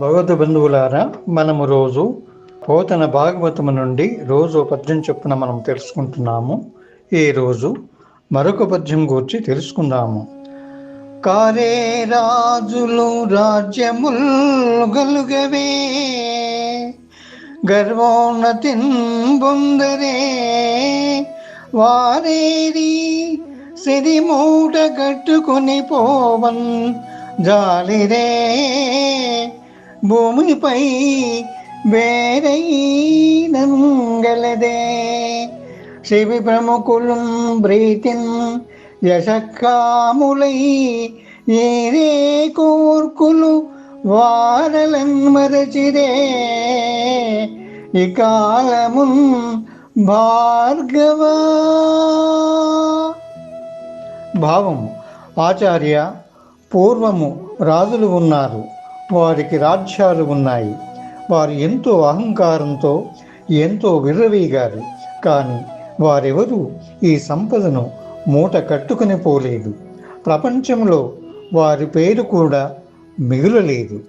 భగవద్ బంధువులారా మనము రోజు పోతన భాగవతము నుండి రోజు పద్యం చొప్పున మనం తెలుసుకుంటున్నాము. ఈరోజు మరొక పద్యం గూర్చి తెలుసుకుందాము. కారే రాజులు రాజ్యముల్ గలుగవే గర్వోన్నతిన్ బొందరే వారేరి సిరి మూట కట్టుకుని పోవన్ జాలిరే. భూమిపై వేరై నంగలదే. శివి ప్రముఖులం బ్రీతిన్ యశకాములై ఏరే కోర్కులు వారలన్ మరచిరే. ఈ కాలమున్ భార్గవా. భావము ఆచార్య పూర్వము రాజులు ఉన్నారు. వారికి రాజ్యాలు ఉన్నాయి. వారు ఎంతో అహంకారంతో ఎంతో విర్రవీగారు. కానీ వారెవరూ ఈ సంపదను మూట కట్టుకుని పోలేదు. ప్రపంచంలో వారి పేరు కూడా మిగులలేదు.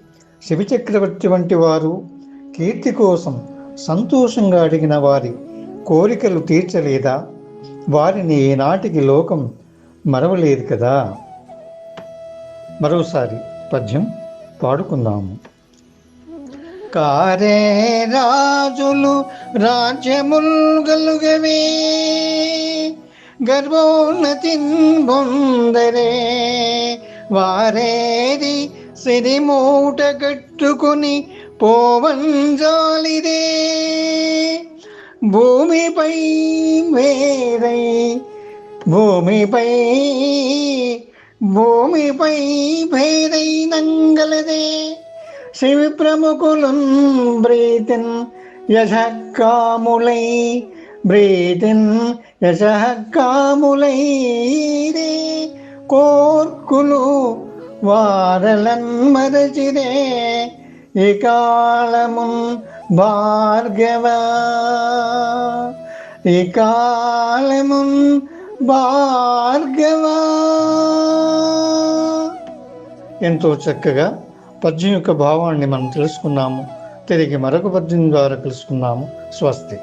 శివచక్రవర్తి వంటి వారు కీర్తి కోసం సంతోషంగా అడిగిన వారి కోరికలు తీర్చలేదా? వారిని ఈనాటికి లోకం మరవలేదు కదా? మరోసారి పద్యం. పాడుకుందాము. కారే రాజులు రాజ్యముల్ గలుగవే గర్వోన్నతిన్ బొందరే వారేది సిరిమూట కట్టుకుని పోవంజాలిదే భూమిపై వేరై భూమిపై భూమిపై భేదై నంగలదే శివి ప్రముఖులున్ బ్రీతిన్ యశకాములై బ్రీతిన్ యశకాములై రే కోర్కులు వారలన్ మరచిరే ఈ కాలమున్ భార్గవ ఈ ఎంతో చక్కగా పద్యం యొక్క భావాన్ని మనం తెలుసుకున్నాము. తిరిగి మరొక పద్యం ద్వారా తెలుసుకున్నాము. స్వస్తి.